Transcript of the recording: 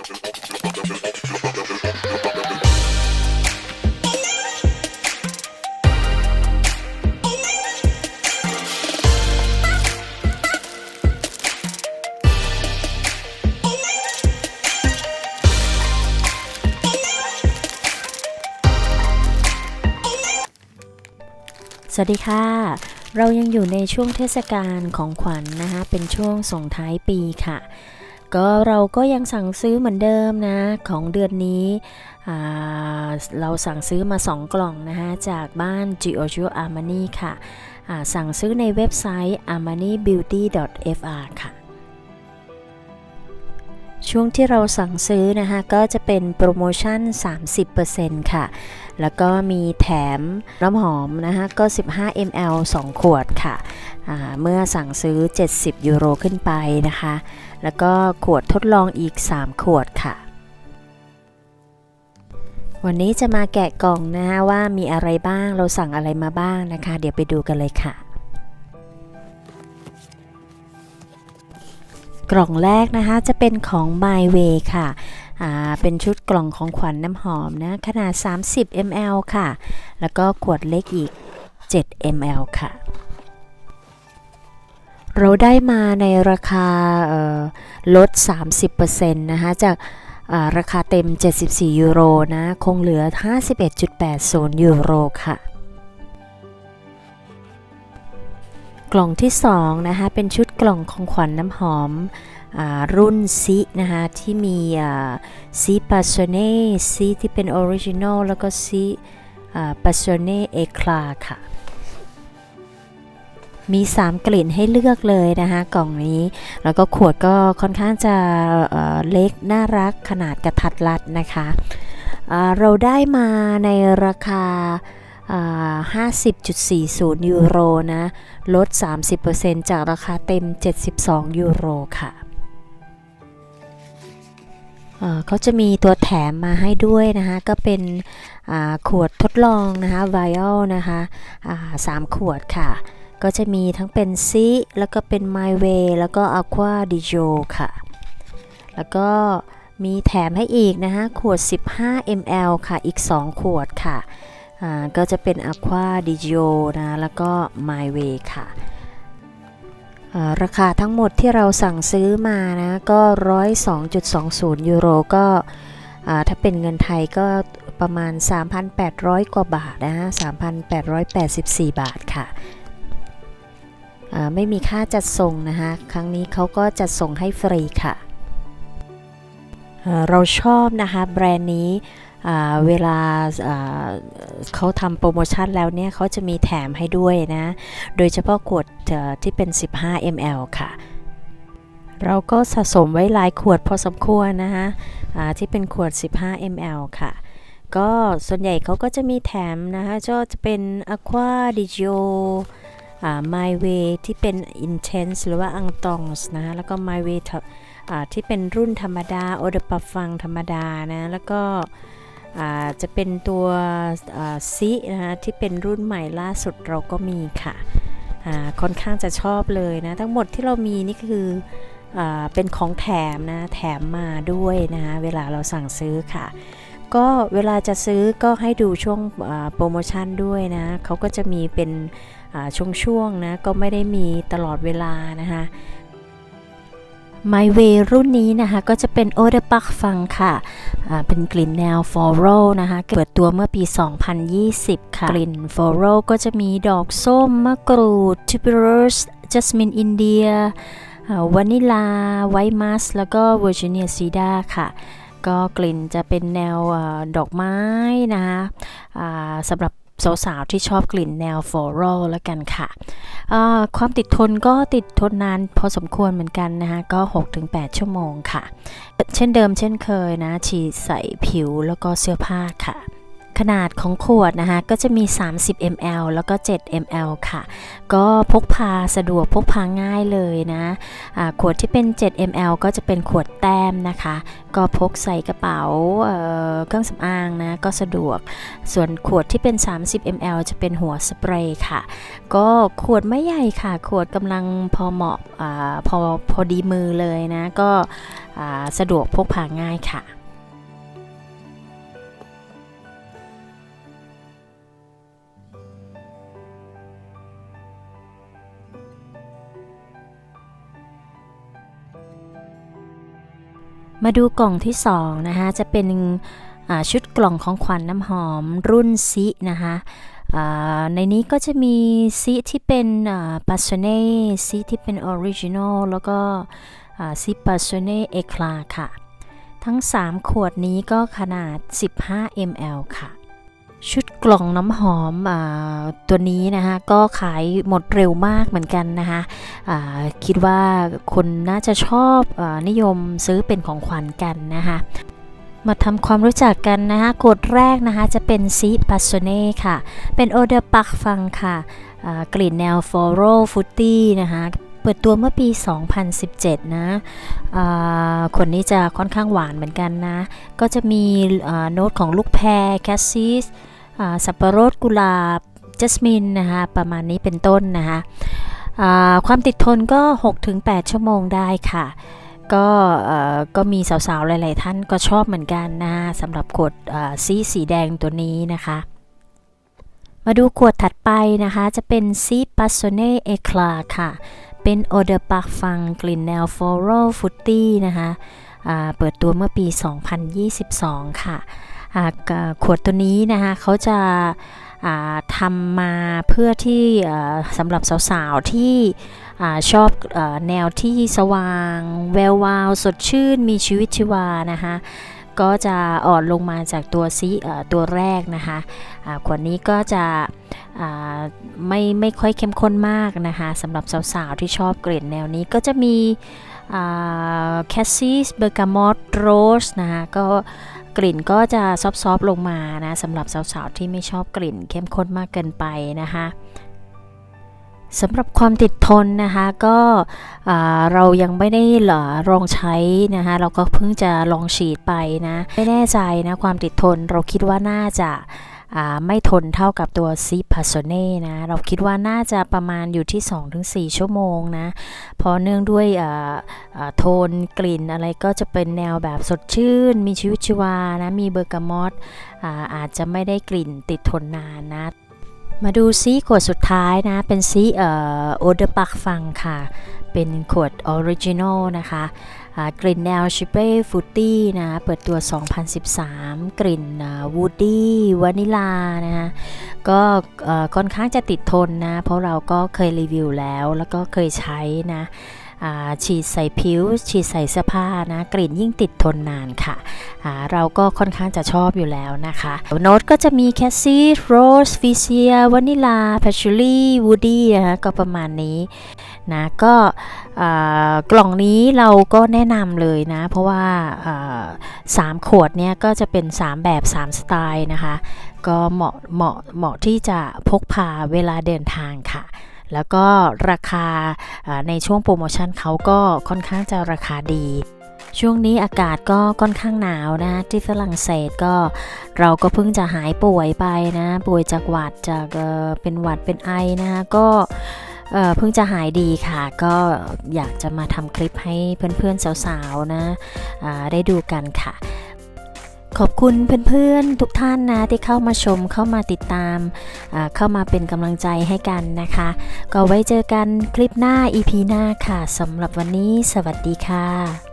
สวัสดีค่ะ เรายังอยู่ในช่วงเทศกาลของขวัญนนะคะ เป็นช่วงส่งท้ายปีค่ะ ก็เราก็ยังสั่งซื้อเหมือนเดิมนะ ของเดือนนี้ เราสั่งซื้อมา 2 กล่องนะคะ จากบ้าน Giorgio Armani ค่ะ สั่งซื้อในเว็บไซต์ armanibeauty.fr ค่ะช่วงที่เราสั่งซื้อนะคะ ก็จะเป็นโปรโมชั่น 30%ค่ะ แล้วก็มีแถมน้ำหอมนะคะก็ 15 ml 2 ขวดค่ะ เมื่อสั่งซื้อ 70 ยูโรขึ้นไปนะคะ แล้วก็ขวดทดลองอีก 3 ขวดค่ะ วันนี้จะมาแกะกล่องนะคะว่ามีอะไรบ้างเราสั่งอะไรมาบ้างนะคะ เดี๋ยวไปดูกันเลยค่ะ กล่องแรกนะคะจะเป็นของ My Way ค่ะเป็นชุดกล่องของขวัญน้ำหอมนะ ขนาด 30 ml ค่ะ แล้วก็ขวดเล็กอีก 7 ml ค่ะ เราได้มาในราคาลด 30%นะคะจากราคาเต็ม 74 ยูโรนะ คงเหลือ 51.80 ยูโรค่ะ กล่องที่ 2 นะคะ เป็นชุดกล่องของขวัญน้ำหอมอรุ่นซินะคะที่มีซีปาชเน่ซีที่เป็นออริจินอลแล้วก็ซีปาชเน่เอคลาค่ะ มี 3 กลิ่นให้เลือกเลยนะคะกล่องนี้ แล้วก็ขวดก็ค่อนข้างจะเเล็กน่ารักขนาดกระทัดรัดนะคะอ่าเราได้มาในราคาอ่า50.40 ยูโรนะ ลด 30%จากราคาเต็ม 72 ยูโรค่ะเขาจะมีตัวแถมมาให้ด้วยนะคะ ก็เป็นขวดทดลองนะคะ vial นะคะสามขวดค่ะ ก็จะมีทั้งเป็นซิแล้วก็เป็น My Way แล้วก็ Aqua di Jo ค่ะ แล้วก็มีแถมให้อีกนะคะขวด 15 ml ค่ะ อีก 2 ขวดค่ะ ก็จะเป็น Aqua di g o นะ แล้วก็ My Way ค่ะ ราคาทั้งหมดที่เราสั่งซื้อมานะ ก็ 102.20 ยูโร ก็ถ้าเป็นเงินไทยก็ประมาณ 3,800 กว่าบาทนะฮะ3,884 บาทค่ะ ไม่มีค่าจัดส่งนะคะครั้งนี้เขาก็จัดส่งให้ฟรีค่ะ เราชอบนะคะแบรนด์นี้เวลาเขาทำโปรโมชั่นแล้วเนี่ยเขาจะมีแถมให้ด้วยนะ โดยเฉพาะขวดที่เป็น 15 ml ค่ะ เราก็สะสมไว้หลายขวดพอสมควรนะคะที่เป็นขวด 15 ml ค่ะ ก็ส่วนใหญ่เขาก็จะมีแถมนะคะก็จะเป็น Aqua di Gio อ่า My Way ที่เป็น Intense หรือว่า a n g t o n g s นะคะแล้วก็ My Way ที่เป็นรุ่นธรรมดา o อเดปฟังธรรมดานะแล้วก็จะเป็นตัวซินะคะที่เป็นรุ่นใหม่ล่าสุดเราก็มีค่ะค่อนข้างจะชอบเลยนะ ทั้งหมดที่เรามีนี่คืออเป็นของแถมนะ แถมมาด้วยนะคะเวลาเราสั่งซื้อค่ะ ก็เวลาจะซื้อก็ให้ดูช่วงโปรโมชั่นด้วยนะเขาก็จะมีเป็นช่วงๆนะก็ไม่ได้มีตลอดเวลานะคะ My Way รุ่นนี้นะคะ ก็จะเป็น o d e p a k ฟังค่ะ เป็นกลิ่นแนว Floral นะคะ เปิดตัวเมื่อปี 2020 ค่ะ กลิ่น Floral ก็จะมีดอกส้ม มะกรูด Tuberose Jasmine India วานิลา ไวท์มัส แล้วก็ Virginia Cedar ค่ะ ก็กลิ่นจะเป็นแนวอดอกไม้นะคะสำหรับสาวๆที่ชอบกลิ่นแนวฟอรอลแล้วกันค่ะ ความติดทนก็ติดทนนานพอสมควรเหมือนกันนะคะ ก็ 6-8 ชั่วโมงค่ะ เช่นเดิมเช่นเคยนะ ฉีดใส่ผิวแล้วก็เสื้อผ้าค่ะ ขนาดของขวดนะคะก็จะมี 30 ml แล้วก็ 7 ml ค่ะ ก็พกพาสะดวกพกพาง่ายเลยนะอ่าขวดที่เป็น 7 ml ก็จะเป็นขวดแต้มนะคะ ก็พกใส่กระเป๋าเเครื่องสำอางนะก็สะดวก ส่วนขวดที่เป็น 30 ml จะเป็นหัวสเปรย์ค่ะ ก็ขวดไม่ใหญ่ค่ะ ขวดกำลังพอเหมาะอพอพอดีมือเลยนะ ก็สะดวกพกพาง่ายค่ะ มาดูกล่องที่2นะคะจะเป็นชุดกล่องของขวัญนน้ำหอมรุ่นซินะคะในนี้ก็จะมีซีที่เป็นปัสเน่ซีที่เป็นออริจินอลแล้วก็ซีปัสเน่เอคลาค่ะ ทั้ง 3 ขวดนี้ก็ขนาด 15 ml ค่ะ ชุดกล่องน้ำหอมอตัวนี้นะคะก็ขายหมดเร็วมากเหมือนกันนะคะคิดว่าคนน่าจะชอบอนิยมซื้อเป็นของขวัญกันนะคะมาทำความรู้จักกันนะคะกฎแรกนะคะจะเป็นซีปัสเน่ค่ะ เป็นโอเดอร์ปักฟังค่ะกลิ่นแนวฟลอโรฟุตตี้นะคะ เปิดตัวเมื่อปี 2017 นะคนนี้จะค่อนข้างหวานเหมือนกันนะ ก็จะมีโน้ตของลูกแพรแคสซิสสับปะรดกุหลาบจัสมินนะคะประมาณนี้เป็นต้นนะคะความติดทนก็ 6-8 ชั่วโมงได้ค่ะก็ก็มีสาวๆ หลาย ๆ ท่านก็ชอบเหมือนกันนะสำหรับขวดซีสีแดงตัวนี้นะคะ มาดูขวดถัดไปนะคะ จะเป็นซีปัสโซเน่เอคลาค่ะ เป็นโอเดอร์ปากฟังกลิ่นแนวฟลอโรฟุตตี้นะคะอ่าเปิดตัวเมื่อปี 2022 ค่ะอ่าขวดตัวนี้นะคะเขาจะอ่าทำมาเพื่อที่อ่าสำหรับสาวๆ ที่อาชอบอาแนวที่สว่าง แวววาวสดชื่นมีชีวิตชีวานะคะก็จะอ่อนลงมาจากตัวซีอ่อตัวแรกนะคะอ่าขวดนี้ก็จะ ไม่ไม่ค่อยเข้มข้นมากนะคะสำหรับสาวๆ ที่ชอบกลิ่นแนวนี้ก็จะมีแคสซิสเบอร์กามอตโรสนะคะก็กลิ่นก็จะซอฟๆลงมานะสำหรับสาวๆ ที่ไม่ชอบกลิ่นเข้มข้นมากเกินไปนะคะสำหรับความติดทนนะคะก็เรายังไม่ได้หลอลองใช้นะคะเราก็เพิ่งจะลองฉีดไปนะไม่แน่ใจนะความติดทนเราคิดว่าน่าจะ ไม่ทนเท่ากับตัวซีพาโซเน่นะ เราคิดว่าน่าจะประมาณอยู่ที่ 2-4 ชั่วโมงนะ เพราะเนื่องด้วยโทนกลิ่นอะไรก็จะเป็นแนวแบบสดชื่น มีชีวิตชีวานะ มีเบอร์กามอตอาอาจจะไม่ได้กลิ่นติดทนนานนะ มาดูซีขวดสุดท้ายนะ เป็นซีเอ่อโอเดอร์ปักฟังค่ะ เป็นขวดออริจินอลนะคะ กลิ่นแนวชิเป้ฟูตี้นะ เปิดตัว 2013 กลิ่นวูดดี้วานิลานะคะก็ค่อนข้างจะติดทนนะ เพราะเราก็เคยรีวิวแล้ว แล้วก็เคยใช้นะ ฉีดใส่ผิว ฉีดใส่เสื้อผ้านะกลิ่นยิ่งติดทนนานค่ะ เราก็ค่อนข้างจะชอบอยู่แล้วนะคะโน้ตก็จะมีแคสซี่โรสฟิเซียวานิลาแพชชูรี่วูดี้นะคะก็ประมาณนี้นะก็กล่องนี้เราก็แนะนำเลยนะ เพราะว่าอ่าสามขวดเนี่ยก็จะเป็น 3 แบบ 3 สไตล์นะคะ ก็เหมาะเหมาะเหมาะที่จะพกพาเวลาเดินทางค่ะ แล้วก็ราคาในช่วงโปรโมชั่นเขาก็ค่อนข้างจะราคาดี ช่วงนี้อากาศก็ค่อนข้างหนาวนะที่ฝรั่งเศสก็เราก็เพิ่งจะหายป่วยไปนะ ป่วยจากหวัดจากเป็นหวัดเป็นไอนะก็เพิ่งจะหายดีค่ะ ก็อยากจะมาทำคลิปให้เพื่อนๆสาวๆนะได้ดูกันค่ะ ขอบคุณเพื่อนๆทุกท่านนะที่เข้ามาชมเข้ามาติดตาม เข้ามาเป็นกำลังใจให้กันนะคะ ก็ไว้เจอกันคลิปหน้า EP หน้าค่ะสำหรับวันนี้ สวัสดีค่ะ